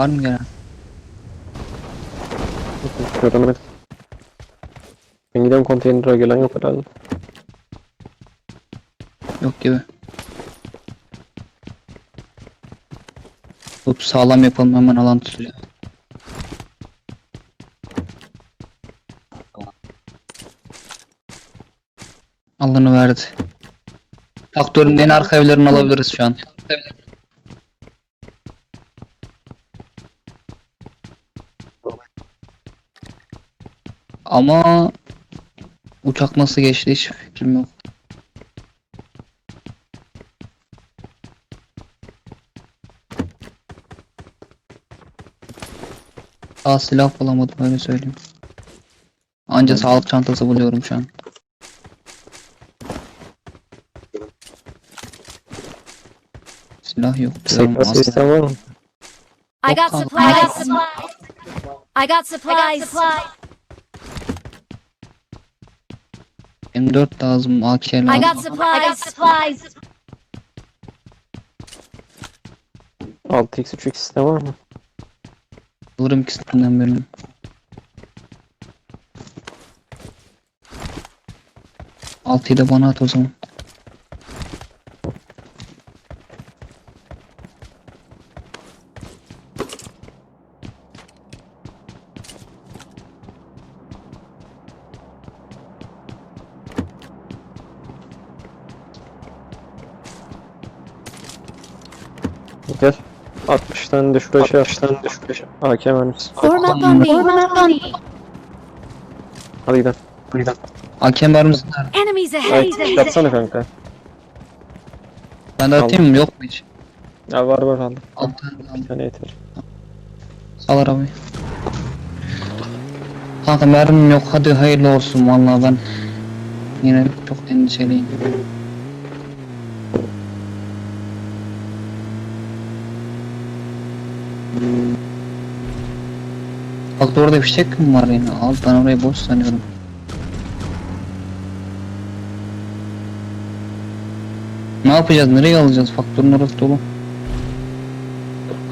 Var mı gelen? Göremedim. Ben gidiyorum konteynere gelen yok herhalde. Yok gibi. Hop sağlam yapalım hemen alan tutuluyor. Alanı verdi. Faktörün en arka evlerini alabiliriz şu an. Ama uçak nasıl geçti hiç fikrim yok. Daha silah bulamadım öyle söyleyeyim. Anca sağlık çantası buluyorum şu an. Silah yok aslında. sistem var mı? I got supplies. I got supplies. I got supplies. M4 lazım, AK I lazım. got supplies. I got supplies. 6x 3x sistem var mı? Alırım ikisinden birini. Altıyı da bana at o zaman. 60 tane de şuraya şey 60 tane de şuraya şey. AK mermisi. Form up on me. Hadi gidelim. Hadi gidelim. AK mermisi nerede? Enemies ahead. Evet, yapsana kanka. Ben de atayım mı? Yok mu hiç? Ya var var aldım. Al, al. Bir tane yeter. Al arabayı. Kanka mermim yok hadi hayırlı olsun vallahi ben yine çok endişeliyim. Bak orada fişek mi var yine? Al ben orayı boş sanıyorum. Ne yapacağız? Nereye alacağız? Faktörün orası dolu.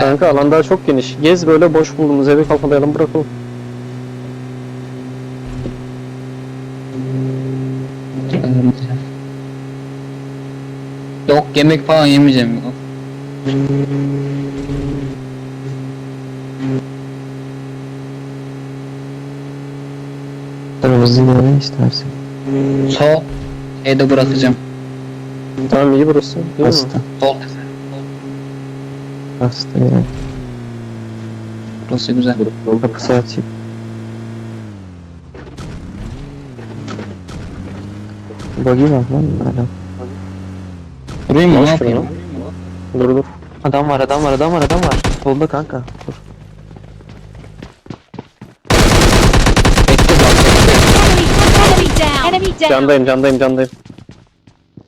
Kanka alan daha çok geniş. Gez böyle boş bulduğumuz evi kapalayalım bırakalım. Yok yemek falan yemeyeceğim yok. Hızlı ne istersen. Sol şeyde bırakacağım. Tamam iyi burası. Değil mi? Hasta. Sol Hasta ya. burası güzel. Kapısı açık. Buggy var lan hala. Durayım mı ne yapayım? Dur dur. Adam var adam var adam var adam var. Solda kanka. Dur. Bekle bak bekle. Enemy down. Enemy down. Candayım candayım candayım.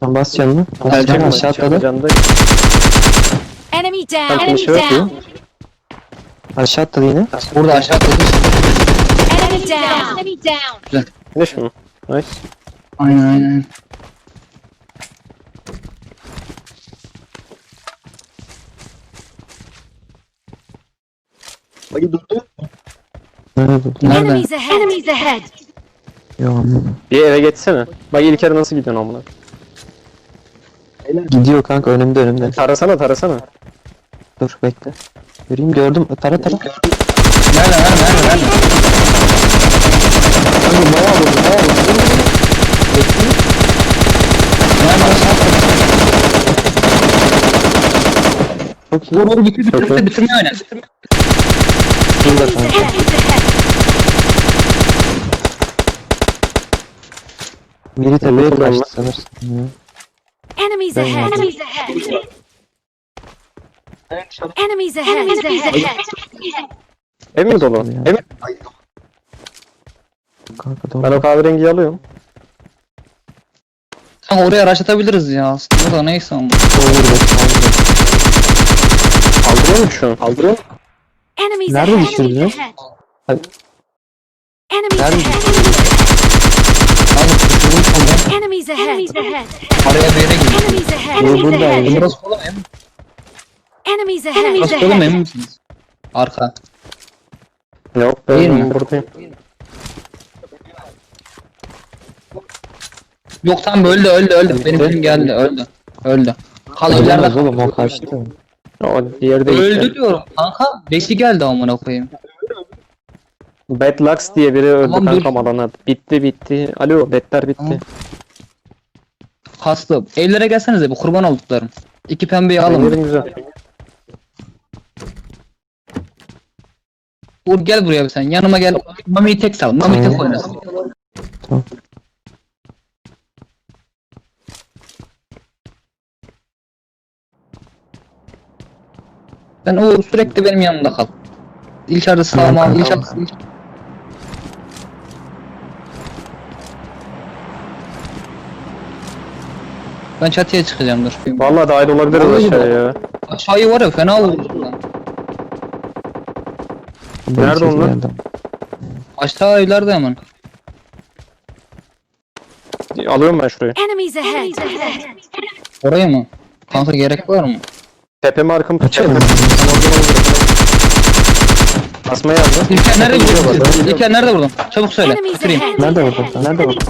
Sen bas canını. Bas canını aşağı atladı. Candayım. Enemy down. Enemy bakıyor. down. Aşağı atladı yine. Burada aşağı atladı. Enemy down. Enemy down. Finish mi? Nice. Aynen aynen. Nerede durdu? Nerede? Enemies ahead. Enemies ahead. Ya. Bir eve geçsene. Bak İlker'e nasıl gidiyorsun amına? Gidiyor kanka önümde önümde. Tarasana tarasana. Dur bekle. Göreyim gördüm. Tara tara. Nerede nerede nerede nerede? Nerede aşağı atladı? Çok iyi. Vur vur bitir iyi. bitir bitirme oyna. Şurada kanka. Enemies ahead. Biri tepeye kaçtı sanırsın. ya. Enemies ahead. Enemies ahead. Enemies ahead. Enemies ahead. Ev mi dolu? Ya. Ev mi? Kanka doğru. Ben o kahverengiyi alıyorum. Kanka oraya araç atabiliriz ya aslında da neyse ama. Olur bekle. Kaldırıyor mu şu an? Kaldırıyor mu? Enemies Nerede. Enemies Nerede ahead. Enemies ahead. Enemies ahead. Araya bir yere gidiyor. Enemies ahead. Enemies burada. ahead. Burası oğlum emin Enemies ahead. Enemies Burası ahead. emin misiniz? Arka. Yok be Değil ben mi? buradayım. Yok tam öldü öldü öldü. Benim film geldi öldü. Öldü. Kal Ölemez ileride. oğlum o kaçtı. O diğeri de Öldü işte. diyorum kanka. Beşi geldi amına koyayım. Bad Lux diye biri öldü Tamam, dur. kankam alana. Bitti bitti. Alo betler bitti. Tamam. Kaslı. Evlere gelsenize bu kurban olduklarım. İki pembeyi alın. Evlerin güzel. Uğur gel buraya bir sen. Yanıma gel. Mami'yi tek sal. Mami tek oynasın. Tamam. Sen Uğur sürekli benim yanımda kal. İlker de sağıma al. Tamam, İlker, tamam. İlker- Ben çatıya çıkacağım dur. Vallahi dahil olabiliriz Vallahi aşağıya ya. Aşağıyı var ya fena vururuz lan. Nerede onlar? Geldi. Aşağı evlerde hemen. Alıyorum ben şurayı. Enemies ahead. Oraya mı? Kanka gerek var mı? Tepeme arkamı Açalım. Asmaya yazdı. İlker nerede vurdun? İlker nerede vurdun? Çabuk söyle. Enemies ahead. Nerede vurdun sen? Nerede vurdun?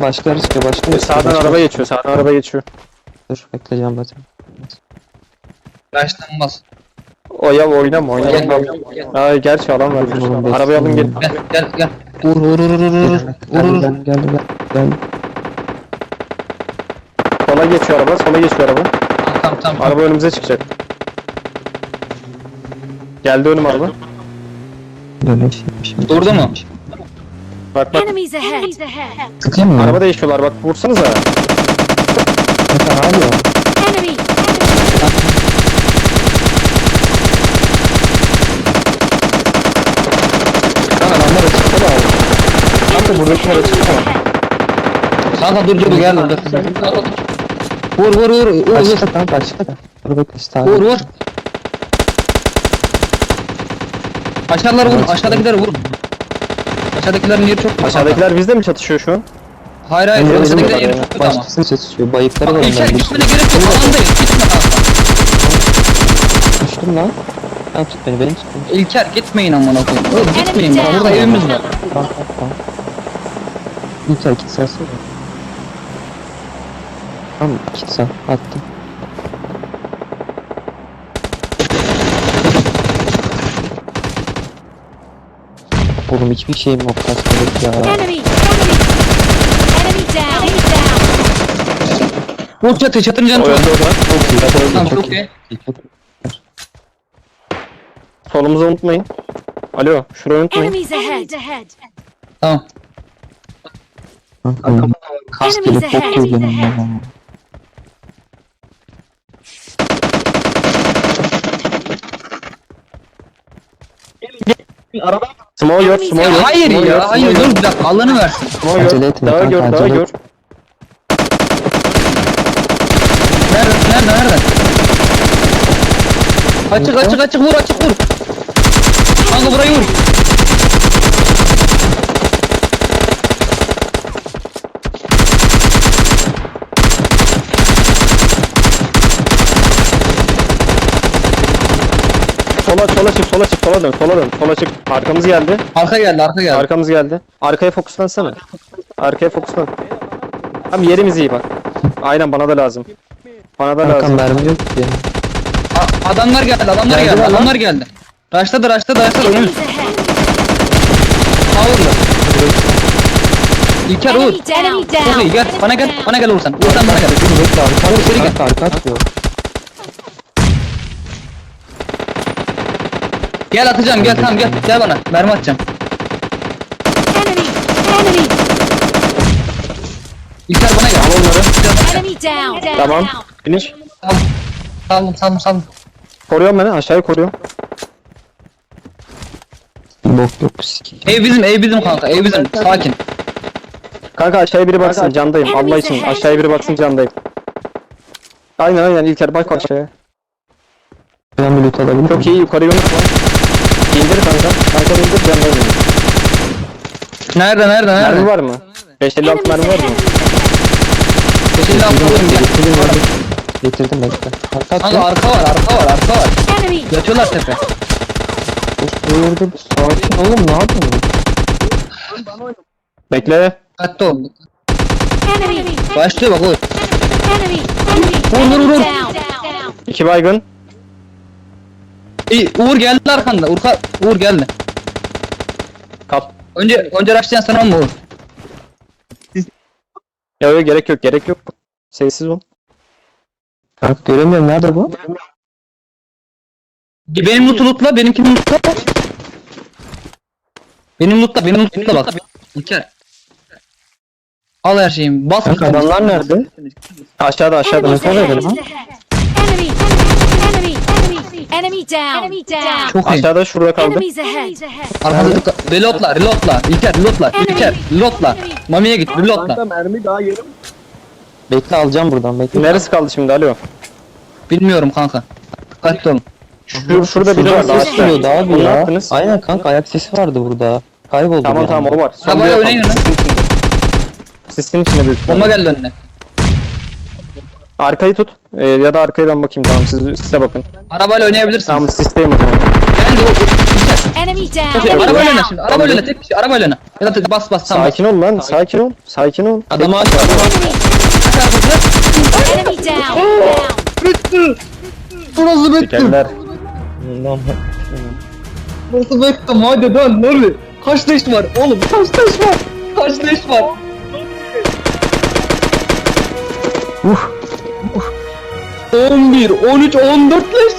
Başkaları çıkıyor başkaları çıkıyor. Sağdan araba geçiyor. Sağdan araba geçiyor. Dur bekleyeceğim zaten. Başlanmaz. O ya oynama oynama. Ay gerçi alan var. Arabayı alın gelin. Gel gel gel. Vur vur vur vur vur vur. Vur Geldi vur. geldi geldi geldi. geldi. Sola geçiyor araba. Sola geçiyor araba. Tamam tamam tamam. Araba önümüze çıkacak. Geldi önüm araba. Şeymiş. Durdu mu? Bak bak. Enemies ahead. Sıkayım mı? Araba değişiyorlar bak vursanıza. Mesela ne oluyor? Enemy. Kanka adamlar açıkta da abi. Kanka buradakiler açıkta da. Kanka dur dur gel dur. Vur vur vur. Vur vur. Tamam başka da. Dur bekle işte Vur vur. Aşağıları vur. Aşağıdakileri vur. Aşağıdakilerin yeri çok kötü. Aşağıdakiler bizde mi çatışıyor şu an? Hayır hayır. Öyle Aşağıdakilerin yeri çok kötü ama. Başkası çatışıyor. Bayıkları var Bak İlker gitmene gerek yok. Alandayız. Gitme kanka. Düştüm lan. Tamam tut beni benim tut beni. İlker gitmeyin amına koyayım. Oğlum gitmeyin. Bak burada evimiz var. Tamam tamam tamam. İlker kit sen söyle. Tamam kit sen attım. Oğlum hiçbir şeyim yok kaçmadık ya. Enemy. Enemy. Enemy down. Enemy down. Vur çatı çatının canı O çok. öldü o da. Çok iyi çok iyi Tamam çok iyi. Solumuzu unutmayın. Alo şurayı unutmayın. Enemies ahead. Tamam. Kankam kas Enemies gelip ahead. bok benim ya. Small gör, small gör. hayır small ya. small Hayır dur bir dakika. Allah'ını versin. Small Acele gör. etme Daha kanka, gör, daha acele gör. Nerede? Nerede? Nerede? Açık açık açık vur açık vur. Kanka burayı vur. Sola, sola çık, sola çık, sola dön, sola dön, sola çık. Arkamız geldi, Arka geldi arka geldi. arkamız geldi. Arkaya fokuslansana. Arkaya fokuslan. Tam yerimiz iyi bak. Aynen bana da lazım. Bana da Kankam lazım. mermi yok ki. A- adamlar geldi adamlar Geldi geldi lan. adamlar geldi. Raşladı raşladı raşladı önümüz. Enemies ahead. Power'la. İlker vur. Enemy down. Enemy down. Çok iyi gel bana gel bana gel vursan. Vursan bana gel. Dur seri gel. arka arka atıyor. Gel atacağım gel tamam gel. Gel bana mermi atacağım. Enemy. Enemy. İlker bana gel. Al onları. Enemy down. Tamam. Finish. Saldım saldım saldım saldım. Koruyorum beni, aşağıya koruyorum. Bok yok siki. Ev bizim ev bizim kanka ev bizim. Sakin. Kanka aşağıya biri baksın, candayım. Allah için aşağıya biri baksın, candayım. Aynen aynen İlker bak aşağıya. Ben bir loot alabilir miyim? Çok iyi yukarıya unutma. İndir kanka. Kanka indir candayım. Nerede nerede Mermi nerede? var mı? 556 mermi var mı? Altı alıyorum gel. Getirdim getirdim. Getirdim bekle. Hatta Kanka arka var arka var arka var. Enemy! Yatıyorlar tepe. dur. Sakin oğlum ne yapıyorsun? Bekle. Dikkatli ol. Enemy! Başlıyor bak Uğur. Enemy! Enemy! Vur, vur, vur. Down! Down! İki baygın. İyi Uğur geldi arkanda. Uğur, Uğur geldi. Kap. Önce önce Raşlayan sana mı Uğur? Ya yok gerek yok gerek yok. Sessiz ol. Kanka göremiyorum nerede bu? Benim loot'u lootla, benimkini lootla. Benim lootla, benim lootla bak. İlker. Al her şeyimi. Bas. Adamlar nerede? Aşağıda aşağıda. Enemies ahead! öyle lan? Enemy! Enemy! Enemy! Enemy down! Enemy down! Çok iyi. Aşağıda şurada kaldı. Enemies ahead! Arkada dikkat. Reloadla, reloadla. İlker, reloadla. İlker, reloadla. Mami'ye git, reloadla. Bekle alacağım buradan bekle. Neresi kaldı şimdi alo? Bilmiyorum kanka. Dikkatli olun. Şu, şurada Şuradan var. ses geliyordu abi Onu ne ya. Aynen kanka ayak sesi vardı burada. Kayboldu Tamam bir tamam anda. o var. Son Arabaya bir oynayın yapalım. lan. Sistin içinde büyük. Bomba geldi önüne. Arkayı tut. Ee, ya da arkaya ben bakayım tamam siz size bakın. Arabayla oynayabilirsin. Tamam sisteyim o zaman. Geldi o. İlker. Enemy down! Arabayla oyna şimdi. Arabayla oyna. Tek kişi. Arabayla oyna. Ya da tek- bas bas tamam. Sakin ol lan sakin ol. Sakin ol. Adamı aç. Aç. Enemy down! Down! Burası bekle. Tekerler. Lan, Burası bekle. Hadi dön. Nuri. Kaç leş var? Oğlum kaç leş var? Kaç leş var? Uh. 11, 13, 14 leş.